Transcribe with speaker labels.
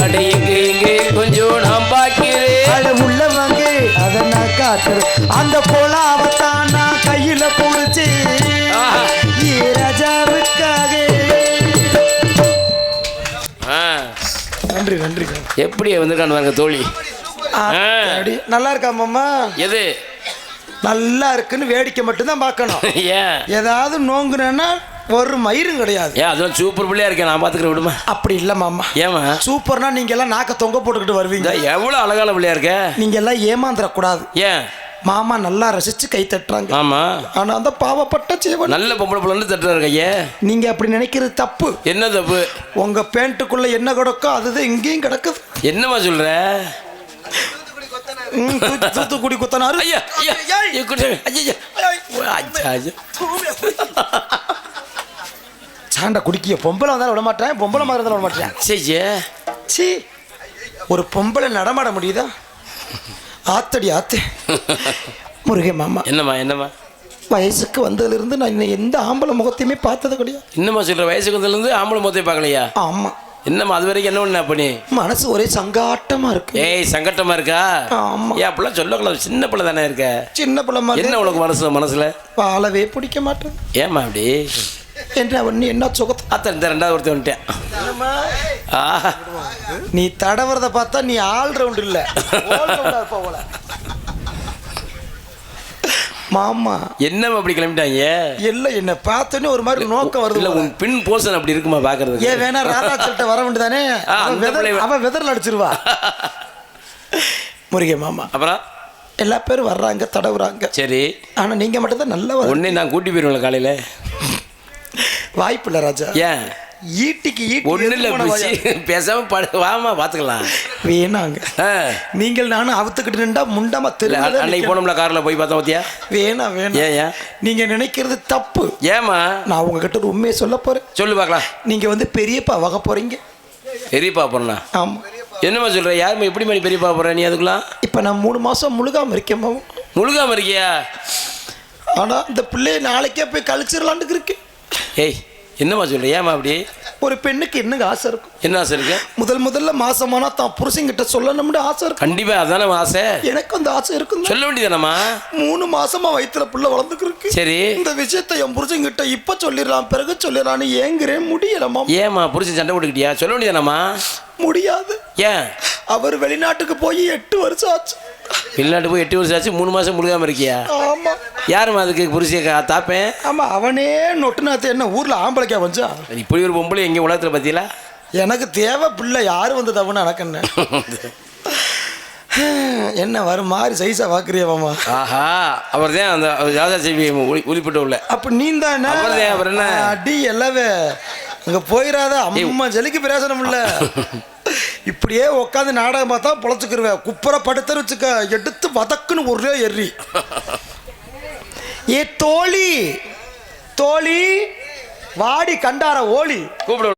Speaker 1: அட எங்கே கொஞ்சம் நான் பார்க்கிறேன்
Speaker 2: அட உள்ள வாங்க அத நான் காட்டுறேன் அந்த பொலாவத்தான் நான் கையில புடிச்சு. ஏ ராஜாவுக்காக
Speaker 1: ஆ,
Speaker 2: நன்றி நன்றி.
Speaker 1: எப்படி வந்திருக்கான்னு பாருங்க தோழி.
Speaker 2: நல்லா இருக்கா மாமா?
Speaker 1: எது?
Speaker 2: நல்லா இருக்குன்னு வேடிக்கை மட்டும்தான் பார்க்கணும்.
Speaker 1: ஏன்?
Speaker 2: ஏதாவது நோங்குனேன்னா ஒரு மயிரும் கிடையாது.
Speaker 1: ஏன் அதெல்லாம் சூப்பர் பிள்ளையா இருக்கேன் நான் பாத்துக்கிறேன் விடுமா?
Speaker 2: அப்படி இல்ல மாமா.
Speaker 1: ஏமா
Speaker 2: சூப்பர்னா நீங்க எல்லாம் நாக்க தொங்க போட்டுக்கிட்டு வருவீங்க.
Speaker 1: எவ்வளவு அழகான பிள்ளையா இருக்க?
Speaker 2: நீங்க எல்லாம் ஏமாந்துடக்கூடாது
Speaker 1: ஏன்?
Speaker 2: மாமா நல்லா ரசிச்சு கை தட்டுறாங்க.
Speaker 1: ஆமா.
Speaker 2: ஆனா அந்த பாவப்பட்ட சேவன்
Speaker 1: நல்ல பொம்பளை பிள்ளை தட்டுறாரு கையே.
Speaker 2: நீங்க அப்படி நினைக்கிறது தப்பு.
Speaker 1: என்ன தப்பு?
Speaker 2: உங்க பேண்ட்டுக்குள்ள என்ன கிடக்கோ அதுதான் இங்கேயும் கிடக்குது.
Speaker 1: என்னம்மா சொல்ற?
Speaker 2: தூத்துக்குடி குத்தனாரு.
Speaker 1: ஐயா ஐயா. ஐயா. ஐயா, ஐயா. ஐயா,
Speaker 2: சாண்டை குடிக்கிய? பொம்பளை வந்தாலும் விட மாட்டேன் பொம்பளை மாதிரி இருந்தாலும் விட மாட்டேன்
Speaker 1: சரி.
Speaker 2: சீ ஒரு பொம்பளை நடமாட முடியுதா? ஆத்தடி ஆத்து. முருகே மாமா.
Speaker 1: என்னம்மா என்னம்மா?
Speaker 2: வயசுக்கு வந்ததுலேருந்து நான் இன்னும் எந்த ஆம்பளை முகத்தையுமே பார்த்தது கிடையாது.
Speaker 1: என்னம்மா சொல்ற வயசுக்கு வந்ததுலேருந்து ஆம்பளை மொத்தையும் பார்க்கலையா?
Speaker 2: ஆமா.
Speaker 1: என்னம்மா அது வரைக்கும் என்ன பண்ண பண்ணி
Speaker 2: மனசு ஒரே சங்காட்டமா இருக்கு.
Speaker 1: ஏய் சங்கட்டமா இருக்கா?
Speaker 2: ஆமா.
Speaker 1: ஏன் அப்படிலாம் சொல்லக்கூடாது. சின்ன பிள்ளை தானே இருக்க?
Speaker 2: சின்ன பிள்ளை
Speaker 1: என்ன உனக்கு மனசு மனசுல?
Speaker 2: வாழவே பிடிக்க மாட்டேன்.
Speaker 1: ஏம்மா அப்படி?
Speaker 2: என்ன ஒன்று என்ன சுகத்தை
Speaker 1: அத்தனை இந்த ரெண்டாவது ஒருத்தர் வந்துட்டேன்.
Speaker 2: நீ தடவுறத பார்த்தா நீ ஆல் ரவுண்ட் இல்ல. போல. மாமா.
Speaker 1: என்னம்மா அப்படி கிளம்பிட்டாங்க?
Speaker 2: இல்ல என்ன பார்த்தோன்னே ஒரு மாதிரி நோக்கம் வருது
Speaker 1: இல்ல. உன் பின் போர்ஷன் அப்படி இருக்குமா பாக்குறதுக்கு
Speaker 2: ஏன் வேணா ராதா சொல்லிட்டு வர வேண்டியதானே?
Speaker 1: ஆ,
Speaker 2: அவன் அவன் வெதர்ல அடிச்சிருவா. முருகே மாமா.
Speaker 1: அப்புறம்?
Speaker 2: எல்லா பேரும் வர்றாங்க தடவுறாங்க.
Speaker 1: சரி.
Speaker 2: ஆனா நீங்க மட்டும் தான் நல்ல
Speaker 1: உடனே நான் கூட்டி போயிருவேன் காலையில.
Speaker 2: வாய்ப்பு இல்ல ராஜா.
Speaker 1: ஏன்?
Speaker 2: ஈட்டிக்கு ஈட்டி
Speaker 1: ஒண்ணு இல்ல? பேசாம வாமா பாத்துக்கலாம்.
Speaker 2: வேணாங்க. நீங்கள் நானும் அவுத்துக்கிட்டு நின்றா முண்டமா தெரியல
Speaker 1: அன்னைக்கு போனோம்ல கார்ல போய் பார்த்தோம் பாத்தியா?
Speaker 2: வேணாம் வேணாம்
Speaker 1: ஏன்
Speaker 2: நீங்க நினைக்கிறது தப்பு.
Speaker 1: ஏமா
Speaker 2: நான் உங்ககிட்ட ஒரு உண்மையை சொல்ல போறேன்.
Speaker 1: சொல்லு பார்க்கலாம்.
Speaker 2: நீங்க வந்து பெரியப்பா வக போறீங்க.
Speaker 1: பெரியப்பா போறா
Speaker 2: ஆமா.
Speaker 1: என்னம்மா சொல்ற? யாரும்மா எப்படி மாதிரி பெரியப்பா போற நீ அதுக்குலாம்
Speaker 2: இப்ப நான் மூணு மாசம் முழுகாம இருக்கேன் மாமா.
Speaker 1: முழுகாம இருக்கியா?
Speaker 2: ஆனா இந்த பிள்ளைய நாளைக்கே போய் கழிச்சிடலான்னு இருக்கேன்.
Speaker 1: ஏய் என்னம்மா சொல்ற? ஏமா அப்படி?
Speaker 2: ஒரு பெண்ணுக்கு என்னங்க ஆசை இருக்கும்?
Speaker 1: என்ன ஆசை இருக்கு?
Speaker 2: முதல் முதல்ல மாசமானா தான் புருஷன்கிட்ட சொல்லணும்னு ஆசை இருக்கும்.
Speaker 1: கண்டிப்பா அதானே ஆசை?
Speaker 2: எனக்கு அந்த ஆசை இருக்கும்
Speaker 1: சொல்ல வேண்டியதானம்மா?
Speaker 2: மூணு மாசமா வயித்துல புள்ள வளர்ந்துருக்கு
Speaker 1: சரி.
Speaker 2: இந்த விஷயத்தை என் புருஷன்கிட்ட இப்ப சொல்லிடலாம் பிறகு சொல்லிடலான்னு ஏங்குறேன். முடியலமா
Speaker 1: ஏமா புரிச்சு சண்டை போட்டுக்கிட்டியா? சொல்ல வேண்டியதானம்மா?
Speaker 2: முடியாது.
Speaker 1: ஏன்?
Speaker 2: அவர் வெளிநாட்டுக்கு போய் எட்டு வருஷம் ஆச்சு.
Speaker 1: வெளிநாட்டு போய் எட்டு வருஷம் ஆச்சு மூணு மாசம் முழுகாம இருக்கியா?
Speaker 2: ஆமா.
Speaker 1: யாரும்மா அதுக்கு புரிசிய தாப்பேன்?
Speaker 2: ஆமா அவனே நொட்டுனாத்து என்ன ஊர்ல ஆம்பளைக்கா வந்தான்
Speaker 1: இப்படி ஒரு பொம்பளை எங்க உலகத்துல பத்தியில
Speaker 2: எனக்கு தேவை பிள்ளை யாரு வந்தது அவனு எனக்கு என்ன என்ன வரும் மாதிரி சைஸா பாக்குறியவாமா
Speaker 1: ஆஹா அவர் தான் அந்த ராஜா செல்வி உளிப்பிட்டு உள்ள.
Speaker 2: அப்ப நீ தானே
Speaker 1: அவர் என்ன?
Speaker 2: அடி எல்லாவே. அங்க போயிடாத அம்மா ஜலிக்கு பிரயோசனம் இல்ல. இப்படியே உட்காந்து நாடகம் பார்த்தா பொழைச்சுக்கிருவேன். குப்புற படுத்துன்னு வச்சுக்க எடுத்து வதக்குன்னு ஒரே எறி. ஏ தோழி தோழி வாடி கண்டார ஓலி.
Speaker 1: கூப்பிடு.